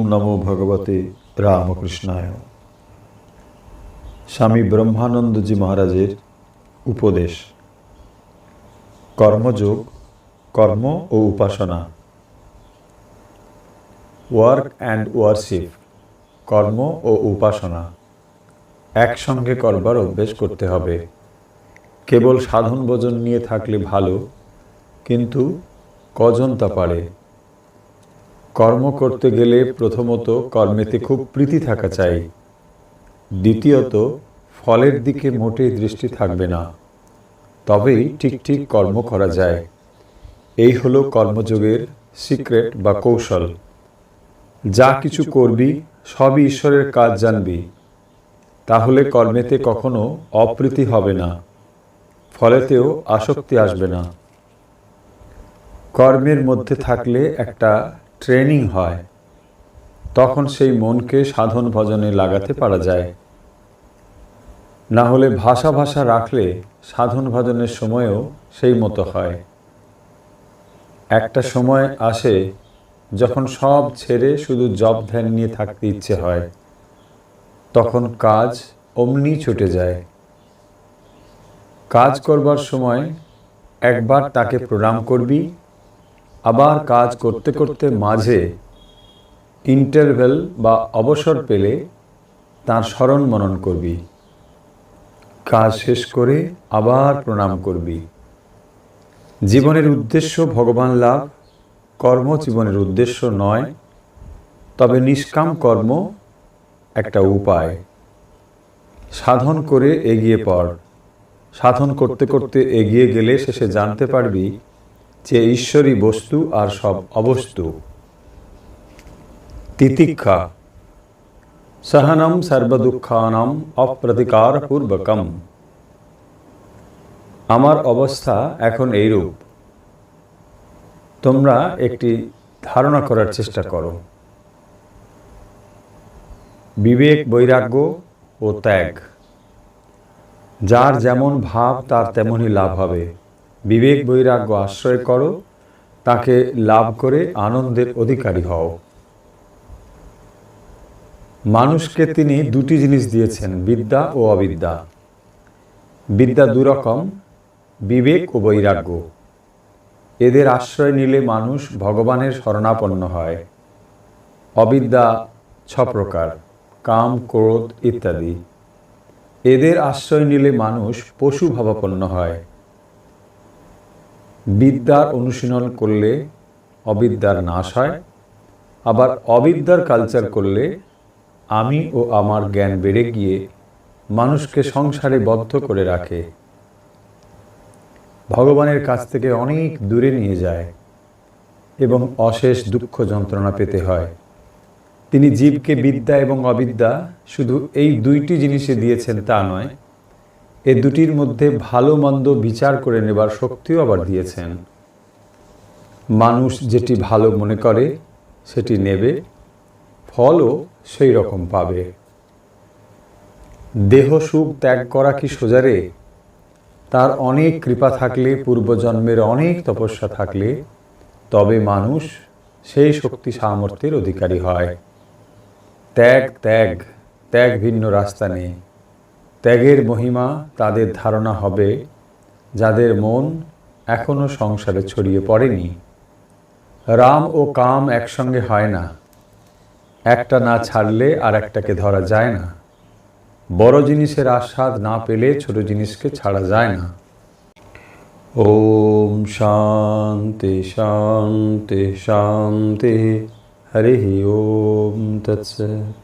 ওম নমো ভগবতে রামকৃষ্ণায়। স্বামী ব্রহ্মানন্দজি মহারাজের উপদেশ। কর্মযোগ, কর্ম ও উপাসনা। ওয়ার্ক অ্যান্ড ওয়ারশিপ, কর্ম ও উপাসনা। একসঙ্গে করবার অভ্যেস করতে হবে। কেবল সাধন ভোজন নিয়ে থাকলে ভালো, কিন্তু কজন তা পারে? কর্ম করতে গেলে প্রথমত কর্মেতে খুব প্রীতি থাকা চাই। দ্বিতীয়ত, ফলের দিকে মোটেই দৃষ্টি থাকবে না। তবেই ঠিক ঠিক কর্ম করা যায়। এই হলো কর্মযোগের সিক্রেট বা কৌশল। যা কিছু করবি, সবই ঈশ্বরের কাজ জানবি। তাহলে কর্মেতে কখনো অপ্রীতি হবে না। ফলেতেও আসক্তি আসবে না। কর্মের মধ্যে থাকলে একটা ট্রেনিং হয়, তখন সেই মনকে সাধন ভজনে লাগাতে পারা যায়। না হলে ভাষা ভাষা রাখলে সাধন ভজনের সময়ও সেই মতো হয়। একটা সময় আসে যখন সব ছেড়ে শুধু জব ধ্যান নিয়ে থাকতে ইচ্ছে হয়, তখন কাজ অমনি ছুটে যায়। কাজ করবার সময় একবার তাকে প্রণাম করবি আবার কাজ করতে করতে মাঝে ইন্টারভেল বা অবসর পেলে তার স্মরণ মনন করবি। কাজ শেষ করে আবার প্রণাম করবি। জীবনের উদ্দেশ্য ভগবান লাভ, কর্ম জীবনের উদ্দেশ্য নয়, তবে নিষ্কাম কর্ম একটা উপায়। সাধন করে এগিয়ে পড়। সাধন করতে করতে এগিয়ে গেলে শেষে জানতে পারবি যে ঈশ্বরী বস্তু আর সব অবস্তু। তিতিক্ষা। সহনম সর্বদুঃখানাম অপ্রতিকার পূর্বকম আমার অবস্থা এখন এইরূপ। তোমরা একটি ধারণা করার চেষ্টা করো। বিবেক বৈরাগ্য ও ত্যাগ। যার যেমন ভাব, তার তেমনই লাভ হবে। বিবেক বৈরাগ্য আশ্রয় করো, তাকে লাভ করে আনন্দের অধিকারী হও। মানুষকে তিনি দুটি জিনিস দিয়েছেন, বিদ্যা ও অবিদ্যা। বিদ্যা দুরকম, বিবেক ও বৈরাগ্য। এদের আশ্রয় নিলে মানুষ ভগবানের শরণাপন্ন হয়। অবিদ্যা ছ প্রকার, কাম, ক্রোধ ইত্যাদি। এদের আশ্রয় নিলে মানুষ পশু ভাবাপন্ন হয়। বিদ্যার অনুশীলন করলে অবিদ্যার নাশ হয়, আবার অবিদ্যার কালচার করলে আমি ও আমার জ্ঞান বেড়ে গিয়ে মানুষকে সংসারে বদ্ধ করে রাখে। ভগবানের কাছ থেকে অনেক দূরে নিয়ে যায় এবং অশেষ দুঃখ যন্ত্রণা পেতে হয়। তিনি জীবকে বিদ্যা এবং অবিদ্যা শুধু এই দুইটি জিনিসে দিয়েছেন তা নয় এ দুটির মধ্যে ভালো মন্দ বিচার করে নেবার শক্তিও আবার দিয়েছেন। মানুষ যেটি ভালো মনে করে, সেটি নেবে, ফলও সেই রকম পাবে। দেহ সুখ ত্যাগ করা কি সোজারে তার অনেক কৃপা থাকলে, পূর্বজন্মের অনেক তপস্যা থাকলে, তবে মানুষ সেই শক্তি সামর্থ্যের অধিকারী হয়। ত্যাগ ত্যাগ ত্যাগ ভিন্ন রাস্তা নেই। ত্যাগের মহিমা তাদের ধারণা হবে, যাদের মন এখনও সংসারে ছড়িয়ে পড়েনি। রাম ও কাম একসঙ্গে হয় না। একটা না ছাড়লে আর একটাকে ধরা যায় না। বড় জিনিসের আস্বাদ না পেলে ছোট জিনিসকে ছাড়া যায় না। ওম শান্তি শান্তি শান্তি। হরি ওম তৎসৎ